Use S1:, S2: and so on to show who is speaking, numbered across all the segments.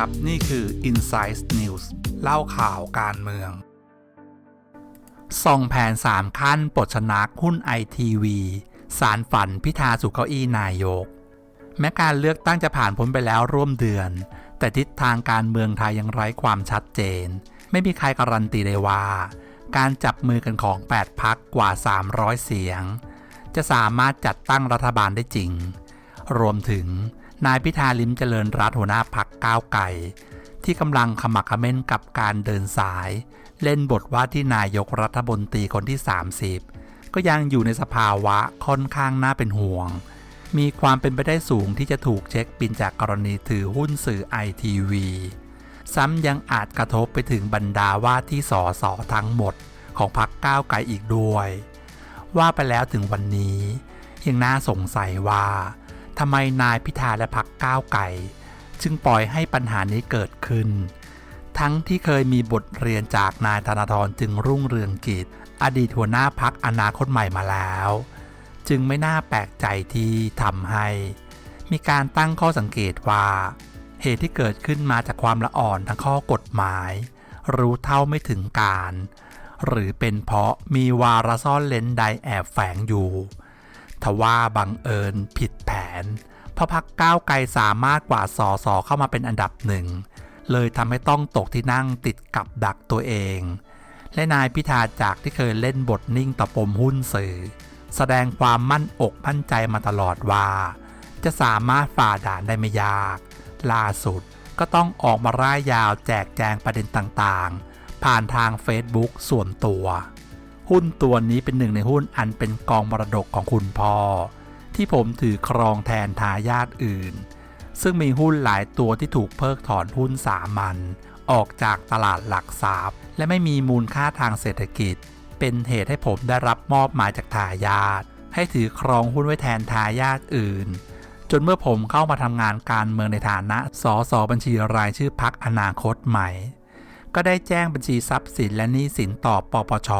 S1: ครับ นี่คือ Insight News เล่าข่าวการเมือง ส่องแผน 3 ขั้นปลดชนะหุ้นไอทีวีสารฝันพิธาสู่เก้าอี้นายก แม้การเลือกตั้งจะผ่านพ้นไปแล้วร่วมเดือน แต่ทิศทางการเมืองไทยยังไร้ความชัดเจน ไม่มีใครการันตีได้ว่า การจับมือกันของ 8 พักกว่า 300 เสียง จะสามารถจัดตั้งรัฐบาลได้จริง รวมถึง นายพิธาลิมเจริญรัตน์หัวหน้าพักก้าวไก่ที่กำลังขมักขม้นกับการเดินสาย เล่นบทว่าที่นายกรัฐมนตรีคนที่ 30 ก็ยังอยู่ในสภาวะค่อนข้างน่าเป็นห่วง มีความเป็นไปได้สูงที่จะถูกเช็คบินจากกรณีถือหุ้นสื่อไอทีวีซ้ำยังอาจกระทบไปถึงบรรดาว่าที่สอสอทั้งหมดของพรรคก้าวไกลอีกด้วย ว่าไปแล้วถึงวันนี้ยังน่าสงสัยว่า ทำไมนายพิธาและพรรคก้าวไกลจึงปล่อยให้ปัญหานี้เกิดขึ้น ทั้งที่เคยมีบทเรียนจากนายธนาธรจึงรุ่งเรืองกิจ อดีตหัวหน้าพักอนาคตใหม่มาแล้ว จึงไม่น่าแปลกใจที่ทำให้ มีการตั้งข้อสังเกตว่า เหตุที่เกิดขึ้นมาจากความละอ่อนทางข้อกฎหมาย รู้เท่าไม่ถึงการ หรือเป็นเพราะมีวาระซ่อนเลนใดแอบแฝงอยู่ ทว่าบังเอิญผิดแผน เพราะพักก้าวไกลสามารถกว่าสอสอเข้ามาเป็นอันดับหนึ่ง เลยทำให้ต้องตกที่นั่งติดกับดักตัวเอง และนายพิธาจากที่เคยเล่นบทนิ่งต่อปมหุ้นสื่อ แสดงความมั่นอกมั่นใจมาตลอดว่า จะสามารถฝ่าด่านได้ไม่ยาก ล่าสุดก็ต้องออกมาร่ายยาวแจกแจงประเด็นต่างๆ ผ่านทาง Facebook ส่วนตัว หุ้นตัวนี้เป็นหนึ่งในหุ้นอันเป็นกองมรดกของคุณพ่อ ที่ผมถือครองแทนทายาทอื่น ซึ่งมีหุ้นหลายตัวที่ถูกเพิกถอนหุ้นสามัญออกจากตลาดหลักทรัพย์ และไม่มีมูลค่าทางเศรษฐกิจ เป็นเหตุให้ผมได้รับมอบหมายจากทายาทให้ถือครองหุ้นไว้แทนทายาทอื่น จนเมื่อผมเข้ามาทำงานการเมืองในฐานะสสบัญชีรายชื่อพักอนาคตใหม่ ก็ได้แจ้งบัญชีทรัพย์สินและหนี้สินต่อปปช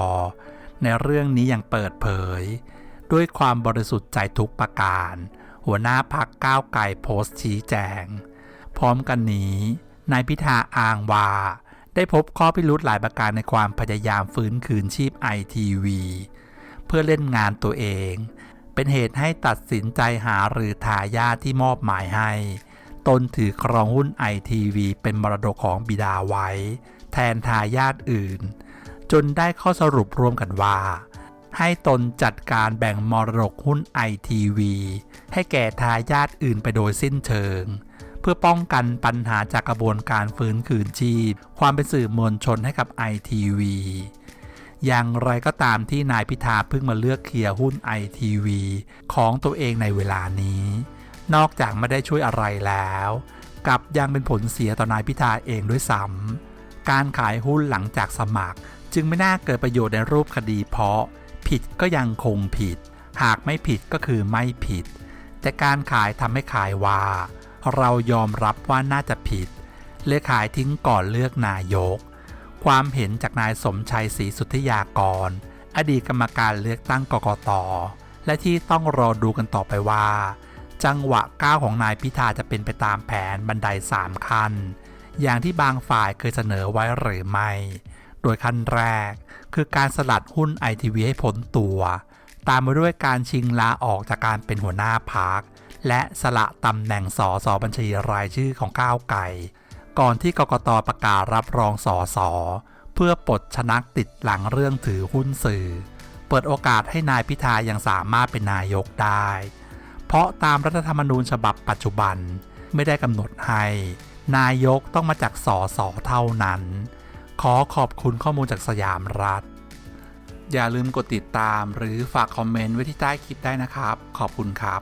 S1: ในเรื่องนี้อย่างเปิดเผย ด้วยความบริสุทธิ์ใจทุกประการ หัวหน้าพักก้าวไก่โพสต์ชี้แจง พร้อมกันนี้นายพิธาอ้างว่า ได้พบข้อพิรุธหลายประการในความพยายามฟื้นคืนชีพไอทีวีเพื่อเล่นงานตัวเอง เป็นเหตุให้ตัดสินใจหาหรือทายาทที่มอบหมายให้ตนถือครองหุ้นไอทีวีเป็นมรดกของบิดาไว้ แทนทายาทอื่น จนได้ข้อสรุปรวมกันว่า ให้ตนจัดการแบ่งมรดกหุ้นไอทีวีให้แก่ทายาทอื่นไปโดยสิ้นเชิง เพื่อป้องกันปัญหาจากกระบวนการฟื้นคืนชีพ ความเป็นสื่อมวลชนให้กับไอทีวีอย่างไรก็ตามที่นายพิธาเพิ่งมาเลือกเคลียร์หุ้นไอทีวีของตัวเองในเวลานี้ นอกจากไม่ได้ช่วยอะไรแล้ว กลับยังเป็นผลเสียต่อนายพิธาเองด้วยซ้ำ การขายหุ้นหลังจากสมัคร จึงไม่น่าเกิดประโยชน์ในรูปคดีเพราะ ผิดก็ยังคงผิด หากไม่ผิดก็คือไม่ผิด แต่การขายทำให้ขายว่า เรายอมรับว่าน่าจะผิดเลยขายทิ้งก่อนเลือกนายก ความเห็นจากนายสมชัยศรีสุทธิยากร อดีตกรรมการเลือกตั้งกกตและที่ต้องรอดูกันต่อไปว่า จังหวะก้าวของนายพิธาจะเป็นไปตามแผนบันไดสามขั้น อย่างที่บางฝ่ายเคยเสนอไว้หรือไม่ โดยขั้นแรกคือการสลัดหุ้นไอทีวีให้พ้นตัว ตามมาด้วยการชิงลาออกจากการเป็นหัวหน้าพักและสละตำแหน่งสอสอบัญชีรายชื่อของก้าวไก่ ก่อนที่กกตประกาศรับรองสอสอเพื่อปลดชนักติดหลังเรื่องถือหุ้นสื่อ เปิดโอกาสให้นายพิธายังสามารถเป็นนายกได้ เพราะตามรัฐธรรมนูญฉบับปัจจุบันไม่ได้กำหนดให้ นายกต้องมาจากสอสอเท่านั้น ขอขอบคุณข้อมูลจากสยามรัฐ อย่าลืมกดติดตามหรือฝากคอมเมนต์ไว้ที่ใต้คลิปได้นะครับ ขอบคุณครับ